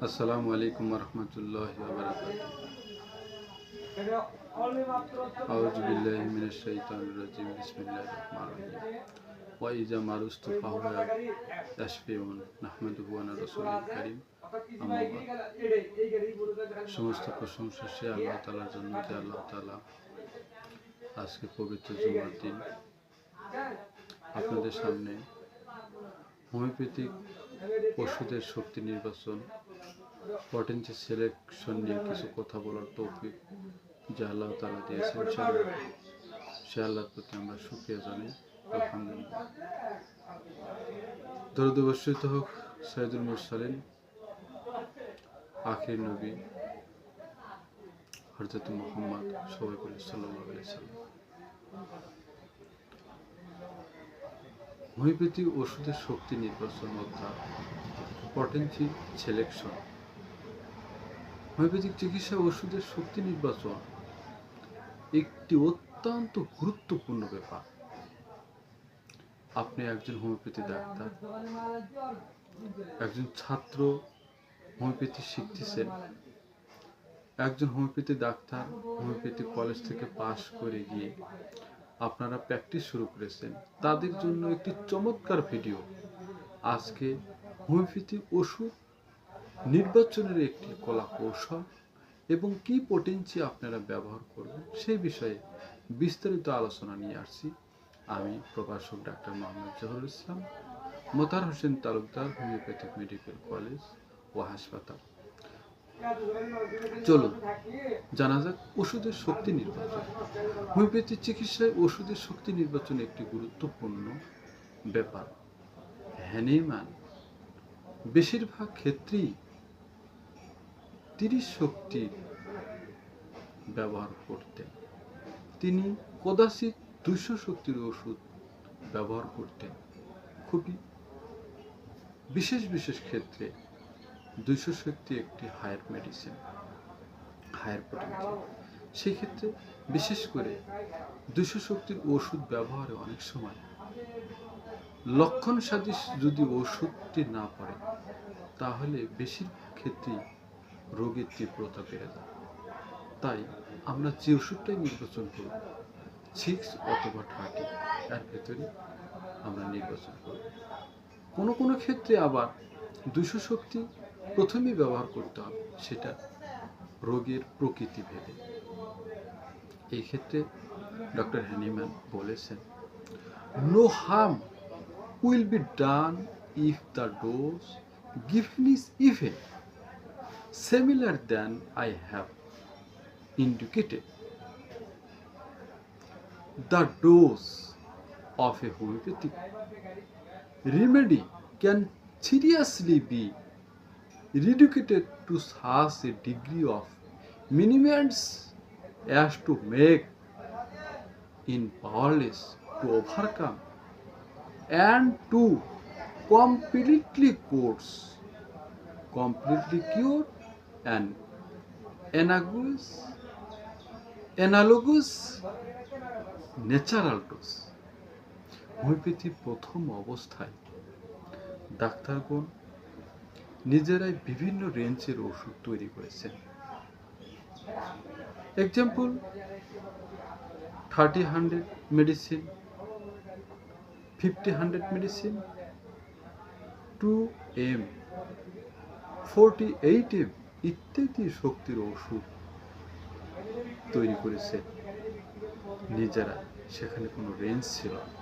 আসসালামু আলাইকুম রহমতুল্লাহ أعوذ بالله من الشيطان الرجيم بسم الله الرحمن الرحيم وإذا ما رست فهو يشفيون نحمده ونرسول الكريم أما بعد সমস্ত প্রশংসা সে আল্লাহ তালার জন্য যে আল্লাহ তালা আজকে পবিত্র জুমার দিন আপনাদের সামনে হোমিওপ্যাথিক ওষুধের শক্তি নির্বাচন পটেন্সি সিলেকশন নিয়ে কিছু কথা বলার তৌফিক যা আল্লাহ তালা দিয়েছেন সে আল্লাহর প্রতি আমরা সুখিয়া জানাই আলহামদুলিল্লাহ দরদ বর্ষিত হোক সৈয়দুল মুরসালিন আখির নবী হরজত মোহাম্মদ সবাই বলে সাল্লাম হোমিওপ্যাথি ওষুধের শক্তি নির্বাচন অর্থাৎ পটেন্সি সিলেকশন হোমিওপ্যাথিক চিকিৎসা ওষুধের শক্তি নির্বাচন একটি অত্যন্ত গুরুত্বপূর্ণ ব্যাপার। আপনি একজন হোমিওপ্যাথি ডাক্তার, একজন ছাত্র হোমিওপ্যাথি শিখতেছেন, একজন হোমিওপ্যাথি ডাক্তার হোমিওপ্যাথি কলেজ থেকে পাশ করে গিয়ে আপনারা প্র্যাকটিস শুরু করেছেন, তাদের জন্য একটি চমৎকার ভিডিও। আজকে হোমিওপ্যাথি ওষুধ নির্বাচনের একটি কলা কৌশল এবং কি পোটেন্সি আপনারা ব্যবহার করবেন সেই বিষয়ে বিস্তারিত আলোচনা নিয়ে আসছি। আমি প্রভাষক doctor Mohammad Zahurul Islam Motar Hossain Talukdar, homeopathic medical college ও হাসপাতাল। চলুন, জানা যাক ওষুধের শক্তি নির্বাচন। হোমিওপ্যাথি চিকিৎসায় ওষুধের শক্তি নির্বাচন একটি গুরুত্বপূর্ণ ব্যাপার। হ্যানিম্যান। বেশিরভাগ ক্ষেত্রেই তিরিশ শক্তির ব্যবহার করতেন। তিনি কদাচিৎ দুশো শক্তির ওষুধ ব্যবহার করতেন। খুবই বিশেষ বিশেষ ক্ষেত্রে দুইশো শক্তি একটি হায়ার মেডিসিন হায়ার পোটেন্সি সেক্ষেত্রে বিশেষ করে দুশো শক্তির ওষুধ ব্যবহারে অনেক সময় লক্ষণ সাদৃশ যদি ওষুধটি না পড়ে, তাহলে বেশির ক্ষেত্রেই রোগের তীব্রতা বেড়ে যায়। তাই আমরা যে ওষুধটাই নির্বাচন করব সিক্স অথবা থার্টি, এর ভেতরে আমরা নির্বাচন করব কোনো কোনো ক্ষেত্রে আবার দুশো শক্তি প্রথমেই ব্যবহার করতে হবে, সেটা রোগের প্রকৃতি ভেদে। এই ক্ষেত্রে ডক্টর হ্যানিম্যান বলেছেন no harm will be done if the dose given is even similar than I have indicated. The dose of a homeopathic remedy can seriously be reduced to such a degree of minimums as to make in powerless to overcome and to completely course, completely cure an analogous, analogous natural dose. হোমিওপ্যাথির প্রথম অবস্থায় ডাক্তারগণ নিজেরাই বিভিন্ন রেঞ্জের ওষুধ তৈরি করেছেন example thirty hundred medicine fifty hundred medicine two M forty eight M ইত্যাদি শক্তির ওষুধ তৈরি করেছে নিজেরা সেখানে কোনো রেঞ্জ ছিল না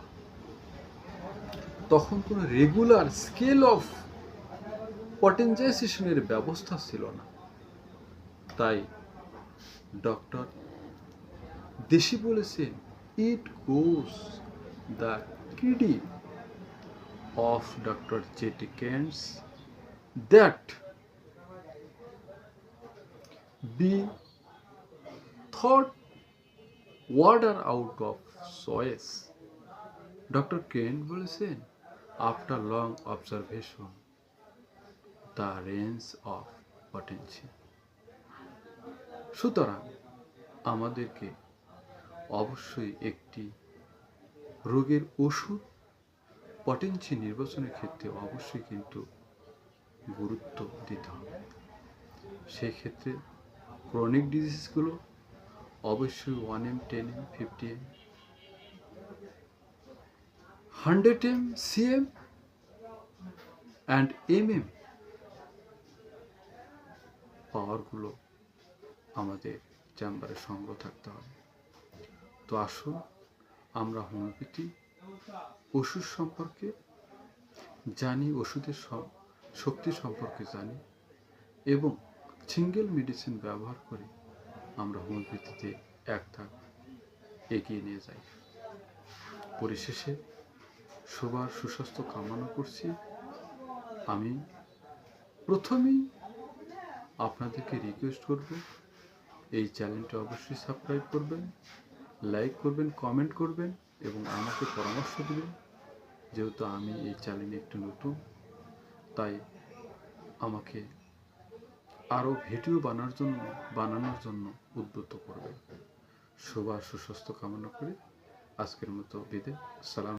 তখন কোনো রেগুলার স্কেল অফ পটেনজাইজেশনের ব্যবস্থা ছিল না তাই ডক্টর দেশি বলেছেন it goes the kiddie of Dr. J.T. Keynes be thought water out of choice. Doctor Kent বলেছেন after long observation the range of potential সুতরাং আমাদেরকে অবশ্যই একটি রোগের ওষুধ পটেন্সি নির্বাচনের ক্ষেত্রে অবশ্যই কিন্তু গুরুত্ব দিতে হবে সেই ক্ষেত্রে ক্রনিক ডিজিজগুলো অবশ্যই one M ten M fifty M hundred M CM and M M পাওয়ারগুলো আমাদের চেম্বারে সংগ্রহ থাকতে হবে। তো আসুন আমরা হোমিওপ্যাথি ওষুধ সম্পর্কে জানি, ওষুধের শক্তি সম্পর্কে জানি এবং সিঙ্গেল মেডিসিন ব্যবহার করে আমরা হোমিওপ্যাথিতে এক ধাপ এগিয়ে নিয়ে যাই। পরিশেষে সবার সুস্বাস্থ্য কামনা করছি। আমি প্রথমেই আপনাদেরকে রিকোয়েস্ট করব, এই চ্যানেলটা অবশ্যই সাবস্ক্রাইব করবেন লাইক করবেন কমেন্ট করবেন এবং আমাকে পরামর্শ দেবেন। যেহেতু আমি এই চ্যানেলে একটু নতুন, তাই আমাকে আরও ভিডিও বানানোর জন্য বানানোর জন্য উদ্বুদ্ধ করবে। সবার সুস্বাস্থ্য কামনা করে আজকের মতো বিদে সালাম